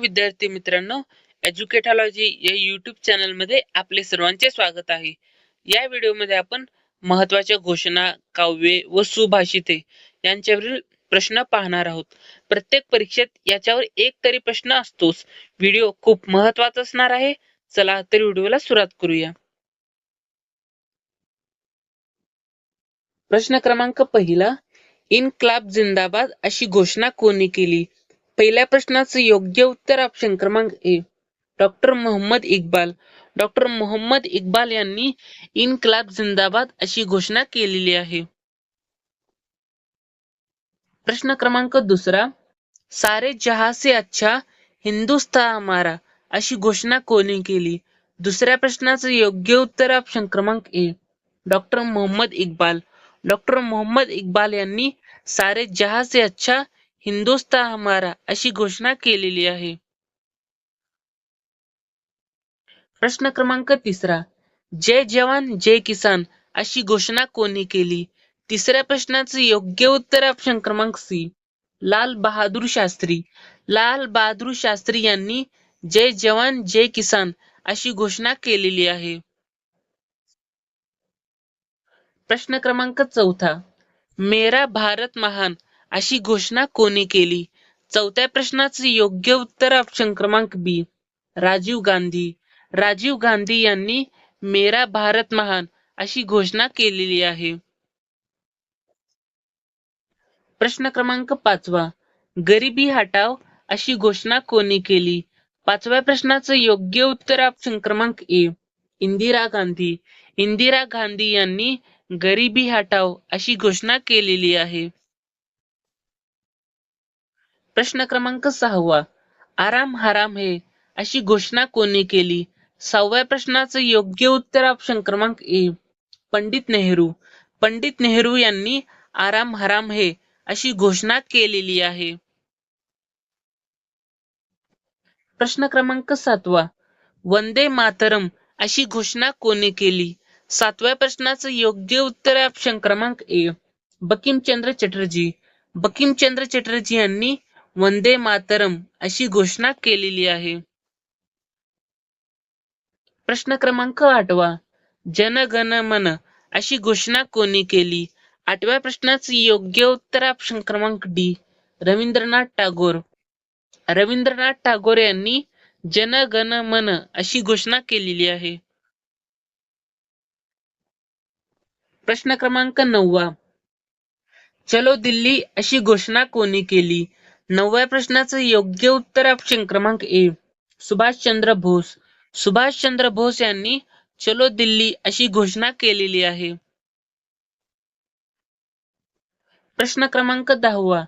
विद्यार्थी मित्रांनो एज्युकेटॉलॉजी या युट्यूब चॅनलमध्ये आपले सर्वांचे स्वागत आहे. या व्हिडिओमध्ये आपण महत्त्वाच्या घोषणा काव्ये व सुभाषिते यांच्यावरील प्रश्न पाहणार आहोत. प्रत्येक परीक्षेत याच्यावर एक तरी प्रश्न असतोच. व्हिडिओ खूप महत्त्वाचा असणार आहे. चला तर व्हिडिओला सुरुवात करूया. प्रश्न क्रमांक पहिला इनक्लाब जिंदाबाद अशी घोषणा कोणी केली? पहिल्या प्रश्नाचं योग्य उत्तर ऑप्शन क्रमांक A. Doctor Mohammad Iqbal. Doctor Mohammad Iqbal यांनी इनकलाब जिंदाबाद अशी घोषणा केलेली आहे. प्रश्न क्रमांक दुसरा. सारे जहा से अच्छा हिंदुस्तान हमारा अशी घोषणा कोणी केली? दुसऱ्या प्रश्नाचं योग्य उत्तर ऑप्शन क्रमांक A. Doctor Mohammad Iqbal. Doctor Mohammad Iqbal यांनी सारे जहा से अच्छा हिंदुस्तान हमारा अशी घोषणा केलेली आहे. प्रश्न क्रमांक तिसरा. जय जवान जय किसान अशी घोषणा कोणी केली? तिसऱ्या प्रश्नाचं योग्य उत्तर ऑप्शन क्रमांक सी. लाल बहादूर शास्त्री. लाल बहादूर शास्त्री यांनी जय जवान जय किसान अशी घोषणा केलेली आहे. प्रश्न क्रमांक चौथा. मेरा भारत महान अशी घोषणा कोणी केली? चौथ्या प्रश्नाचं योग्य उत्तर ऑप्शन क्रमांक बी राजीव गांधी. राजीव गांधी यांनी मेरा भारत महान अशी घोषणा केलेली आहे. प्रश्न क्रमांक पाचवा. गरिबी हटाव अशी घोषणा कोणी केली? पाचव्या प्रश्नाचं योग्य उत्तर ऑप्शन क्रमांक ए इंदिरा गांधी. इंदिरा गांधी यांनी गरिबी हटाव अशी घोषणा केलेली आहे. प्रश्न क्रमांक सहावा. आराम हराम हे अशी घोषणा कोणी केली? सहाव्या प्रश्नाचं योग्य उत्तर ऑप्शन क्रमांक ए पंडित नेहरू. पंडित नेहरू यांनी आराम हराम हे अशी घोषणा केलेली आहे. प्रश्न क्रमांक सातवा. वंदे मातरम अशी घोषणा कोणी केली? सातव्या प्रश्नाचं योग्य उत्तर ऑप्शन क्रमांक ए बकिमचंद्र चटर्जी. बकिमचंद्र चटर्जी यांनी वंदे मातरम अशी घोषणा केलेली आहे. प्रश्न क्रमांक आठवा. जनगण मन अशी घोषणा कोणी केली? आठव्या प्रश्नाचं योग्य उत्तर ऑप्शन क्रमांक डी रवींद्रनाथ टागोर. रवींद्रनाथ टागोर यांनी जनगण मन अशी घोषणा केलेली आहे. प्रश्न क्रमांक नववा. चलो दिल्ली अशी घोषणा कोणी केली? नवव्या प्रश्नाचं योग्य उत्तर ऑप्शन क्रमांक ए सुभाषचंद्र बोस. सुभाषचंद्र बोस यांनी चलो दिल्ली अशी घोषणा केलेली आहे. प्रश्न क्रमांक दहावा.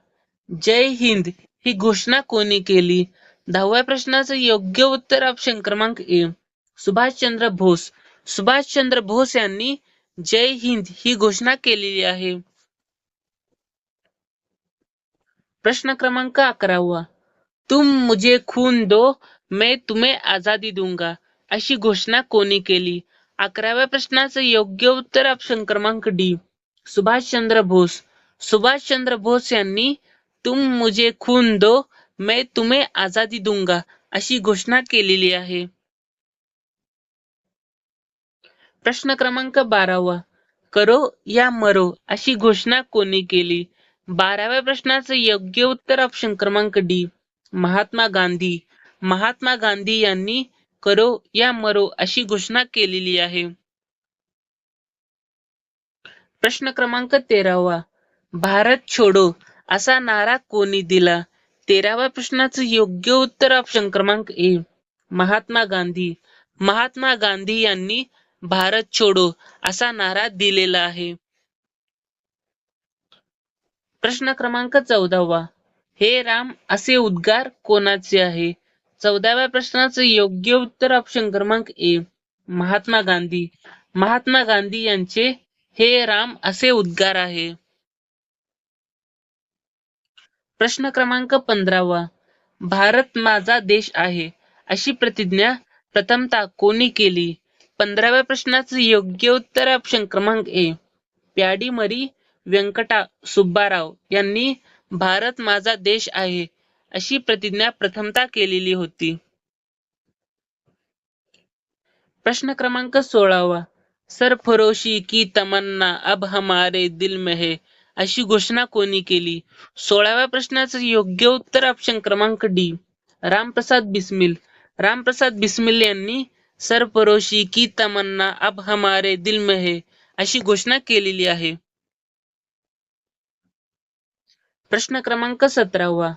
जय हिंद ही घोषणा कोणी केली? दहाव्या प्रश्नाचं योग्य उत्तर ऑप्शन क्रमांक ए सुभाषचंद्र बोस. सुभाषचंद्र बोस यांनी जय हिंद ही घोषणा केलेली आहे. प्रश्न क्रमांक अकरावा. तुम मुझे खून दो मैं तुम्हें आजादी दूंगा. अशी घोषणा कोणी केली? अकराव्या प्रश्नाचं योग्य उत्तर ऑप्शन क्रमांक डी सुभाषचंद्र बोस. सुभाषचंद्र बोस यांनी तुम मुझे खून दो मैं तुम्हें आजादी दूंगा अशी घोषणा केलेली आहे. प्रश्न क्रमांक बारावा. करो या मरो अशी घोषणा कोणी केली? बाराव्या प्रश्नाचं योग्य उत्तर ऑप्शन क्रमांक डी महात्मा गांधी. महात्मा गांधी यांनी करो या मरो अशी घोषणा केलेली आहे. प्रश्न क्रमांक तेरावा. भारत छोडो असा नारा कोणी दिला? तेराव्या प्रश्नाचं योग्य उत्तर ऑप्शन क्रमांक ए महात्मा गांधी. महात्मा गांधी यांनी भारत छोडो असा नारा दिलेला आहे. प्रश्न क्रमांक चौदावा. हे राम असे उद्गार कोणाचे आहे? चौदाव्या प्रश्नाचं योग्य उत्तर ऑप्शन क्रमांक ए महात्मा गांधी. महात्मा गांधी यांचे हे राम असे उद्गार आहे. प्रश्न क्रमांक पंधरावा. भारत माझा देश आहे अशी प्रतिज्ञा प्रथमतः कोणी केली? पंधराव्या प्रश्नाचं योग्य उत्तर ऑप्शन क्रमांक ए प्याडी मरी व्यंकटा सुब्बाराव यांनी भारत माझा देश आहे अशी प्रतिज्ञा प्रथमता केलेली होती. प्रश्न क्रमांक सोळावा. सरफरोशी की तमन्ना अब हमारे दिल में है अशी घोषणा कोणी केली? सोळाव्या प्रश्नाचं योग्य उत्तर ऑप्शन क्रमांक डी. रामप्रसाद बिस्मिल. रामप्रसाद बिस्मिल यांनी सरफरोशी की तमन्ना अब हमारे दिल में है अशी घोषणा केलेली आहे. प्रश्न क्रमांक सतरावा.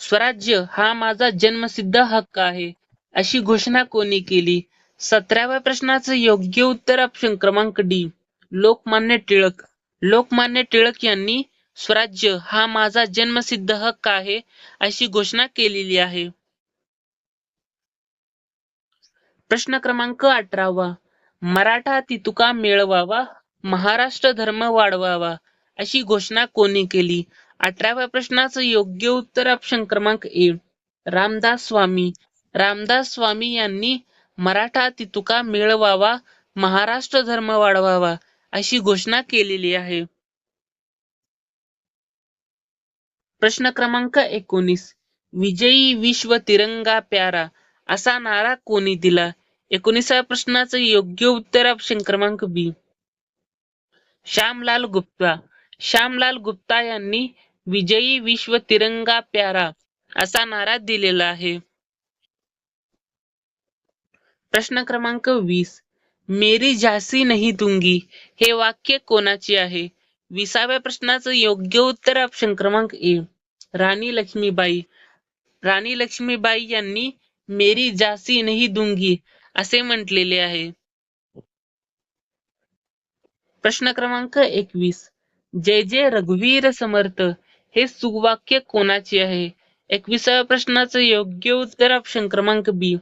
स्वराज्य हा माझा जन्मसिद्ध हक्क आहे अशी घोषणा कोणी केली? सतराव्या प्रश्नाचं योग्य उत्तर ऑप्शन क्रमांक डी लोकमान्य टिळक. लोकमान्य टिळक यांनी स्वराज्य हा माझा जन्मसिद्ध हक्क आहे अशी घोषणा केलेली आहे. प्रश्न क्रमांक अठरावा. मराठा तितुका मिळवावा महाराष्ट्र धर्म वाढवावा अशी घोषणा कोणी केली? अठराव्या प्रश्नाचं योग्य उत्तर ऑप्शन क्रमांक ए रामदास स्वामी. रामदास स्वामी यांनी मराठा तितुका मिळवावा महाराष्ट्र धर्म वाढवावा अशी घोषणा केलेली आहे. प्रश्न क्रमांक एकोणीस. विजयी विश्व तिरंगा प्यारा असा नारा कोणी दिला? एकोणीसाव्या प्रश्नाचं योग्य उत्तर ऑप्शन क्रमांक बी श्यामलाल गुप्ता. श्यामलाल गुप्ता यांनी विजयी विश्व तिरंगा प्यारा असा नारा दिलेला आहे. प्रश्न क्रमांक वीस. मेरी झासी नाही दुंगी हे वाक्य कोणाचे आहे? विसाव्या प्रश्नाचं योग्य उत्तर ऑप्शन क्रमांक ए. राणी लक्ष्मीबाई. राणी लक्ष्मीबाई यांनी मेरी झासी नाही दुंगी असे म्हटलेले आहे. प्रश्न क्रमांक एकवीस. जय जय रघुवीर समर्थ हे सुवाक्य कोणाचे आहे? एकविसाव्या प्रश्नाचं योग्य उत्तर ऑप्शन क्रमांक बी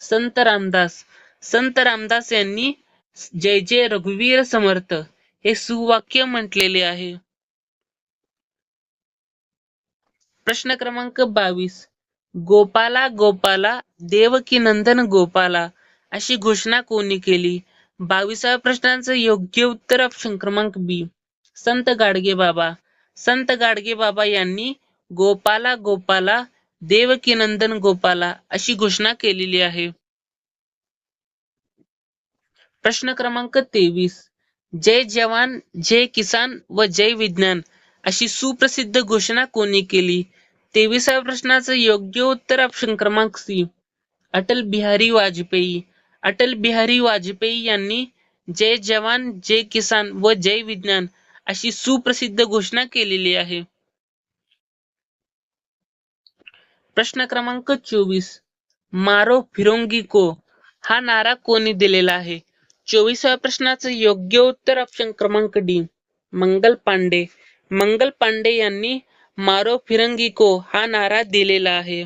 संत रामदास. संत रामदास यांनी जय जय रघुवीर समर्थ हे सुवाक्य म्हटलेले आहे. प्रश्न क्रमांक बावीस. गोपाला गोपाला देवकी नंदन गोपाला अशी घोषणा कोणी केली? बावीसाव्या प्रश्नाचं योग्य उत्तर ऑप्शन क्रमांक बी संत गाडगे बाबा संत गाडगे बाबा यांनी गोपाला गोपाला देवकीनंदन गोपाला अशी घोषणा केलेली आहे. प्रश्न क्रमांक तेवीस. जय जवान जय किसान व जय विज्ञान अशी सुप्रसिद्ध घोषणा कोणी केली? तेविसाव्या प्रश्नाचं योग्य उत्तर ऑप्शन क्रमांक सी. अटल बिहारी वाजपेयी. अटल बिहारी वाजपेयी यांनी जय जवान जय किसान व जय विज्ञान अशी सुप्रसिद्ध घोषणा केलेली आहे. प्रश्न क्रमांक चोवीस. मारो फिरोंगी को हा नारा कोणी दिलेला आहे? चोवीसाव्या प्रश्नाचं योग्य उत्तर ऑप्शन क्रमांक डी. मंगल पांडे. मंगल पांडे यांनी मारो फिरंगी को हा नारा दिलेला आहे.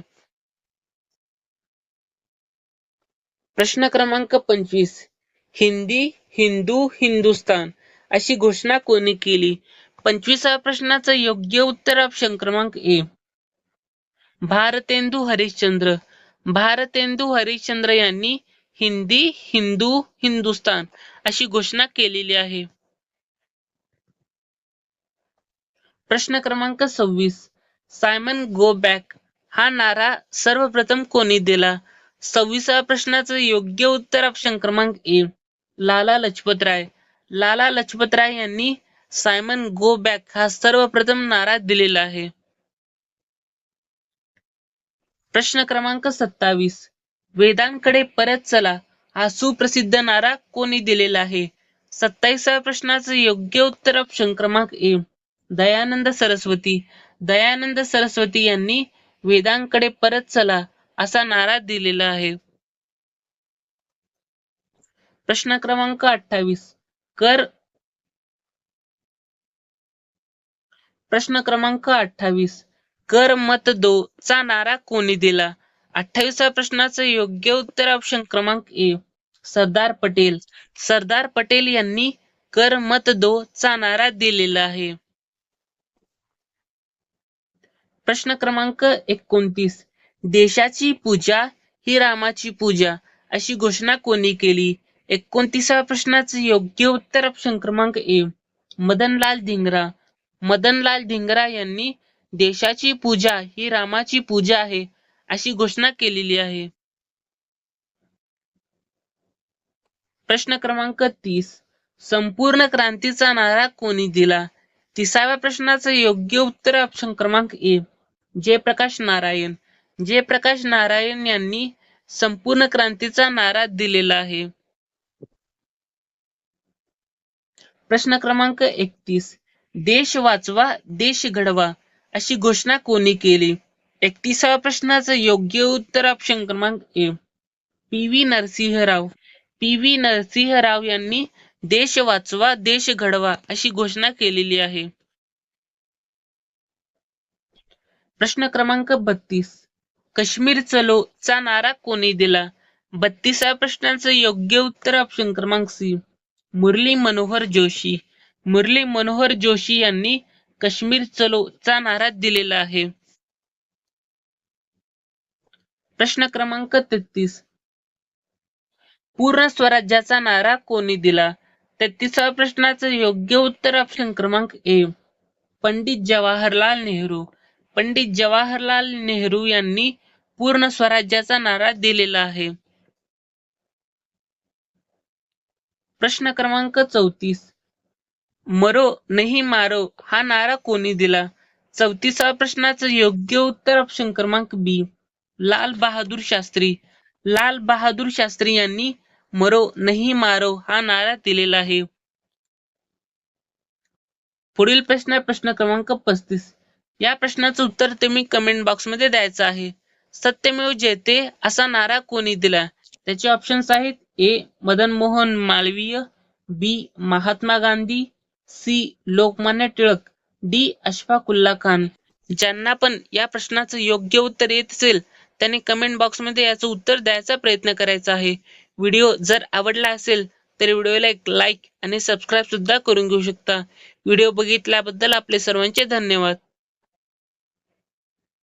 प्रश्न क्रमांक पंचवीस. हिंदी हिंदू हिंदुस्तान. अशी घोषणा कोणी केली? पंचवीसाव्या प्रश्नाचं योग्य उत्तर ऑप्शन क्रमांक ए भारतेंदू हरिश्चंद्र. भारतेंदू हरिश्चंद्र यांनी हिंदी हिंदू हिंदुस्तान अशी घोषणा केलेली आहे. प्रश्न क्रमांक सव्वीस. सायमन गो बॅक हा नारा सर्वप्रथम कोणी दिला? सव्वीसाव्या प्रश्नाचं योग्य उत्तर ऑप्शन क्रमांक ए लाला लजपत राय लाला लजपत राय यांनी सायमन गो बॅक हा सर्वप्रथम नारा दिलेला आहे. प्रश्न क्रमांक सत्तावीस. वेदांकडे परत चला. हा सुप्रसिद्ध नारा कोणी दिलेला आहे? सत्तावीसाव्या प्रश्नाचं योग्य उत्तर ऑप्शन क्रमांक ए दयानंद सरस्वती. दयानंद सरस्वती यांनी वेदांकडे परत चला असा नारा दिलेला आहे. प्रश्न क्रमांक अठ्ठावीस. कर. प्रश्न क्रमांक अठ्ठावीस. कर मत दो. चा नारा कोणी दिला? अठ्ठावीसाव्या प्रश्नाचं योग्य उत्तर ऑप्शन क्रमांक ए. सरदार पटेल. सरदार पटेल यांनी कर मत दो चा नारा दिलेला आहे. प्रश्न क्रमांक एकोणतीस. देशाची पूजा ही रामाची पूजा अशी घोषणा कोणी केली? एकोणतीसाव्या प्रश्नाचं योग्य उत्तर ऑप्शन क्रमांक ए मदनलाल धिंगरा. मदनलाल धिंगरा यांनी देशाची पूजा ही रामाची पूजा आहे अशी घोषणा केलेली आहे. प्रश्न क्रमांक तीस. संपूर्ण क्रांतीचा नारा कोणी दिला? तिसाव्या प्रश्नाचं योग्य उत्तर ऑप्शन क्रमांक ए जयप्रकाश नारायण. जयप्रकाश नारायण यांनी संपूर्ण क्रांतीचा नारा दिलेला आहे. प्रश्न क्रमांक एकतीस. देश वाचवा देश घडवा अशी घोषणा कोणी केली? एकतीसाव्या प्रश्नाचं योग्य उत्तर ऑप्शन क्रमांक A. P V Narasimharao. P V Narasimharao यांनी देश वाचवा देश घडवा अशी घोषणा केलेली आहे. प्रश्न क्रमांक बत्तीस. काश्मीर चलो चा नारा कोणी दिला? बत्तीसाव्या प्रश्नाचं योग्य उत्तर ऑप्शन क्रमांक सी. मुरली मनोहर जोशी. मुरली मनोहर जोशी यांनी काश्मीर चलो चा नारा दिलेला आहे. प्रश्न क्रमांक तेहतीस. पूर्ण स्वराज्याचा नारा कोणी दिला? तेहतीसाव्या प्रश्नाचं योग्य उत्तर ऑप्शन क्रमांक ए पंडित जवाहरलाल नेहरू. पंडित जवाहरलाल नेहरू यांनी पूर्ण स्वराज्याचा नारा दिलेला आहे. प्रश्न क्रमांक चौतीस. मरो नाही मारो हा नारा कोणी दिला? चौतीसाव्या प्रश्नाचं योग्य उत्तर ऑप्शन क्रमांक बी लाल बहादूर शास्त्री. लाल बहादूर शास्त्री यांनी मरो नाही मारो हा नारा दिलेला आहे. पुढील प्रश्न प्रश्न क्रमांक पस्तीस. या प्रश्नाचं उत्तर तुम्ही कमेंट बॉक्समध्ये द्यायचं आहे. सत्यमेव जयते असा नारा कोणी दिला? त्याचे ऑप्शन्स आहेत A Madan Mohan Malaviya B Mahatma Gandhi C Lokmanya Tilak D Ashfaqulla Khan. ज्यांना पण या प्रश्नाचं योग्य उत्तर येत असेल त्यांनी कमेंट बॉक्समध्ये याचं उत्तर द्यायचा प्रयत्न करायचा आहे. व्हिडिओ जर आवडला असेल तर व्हिडिओला एक लाईक आणि सबस्क्राईब सुद्धा करून घेऊ शकता. व्हिडिओ बघितल्याबद्दल आपले सर्वांचे धन्यवाद.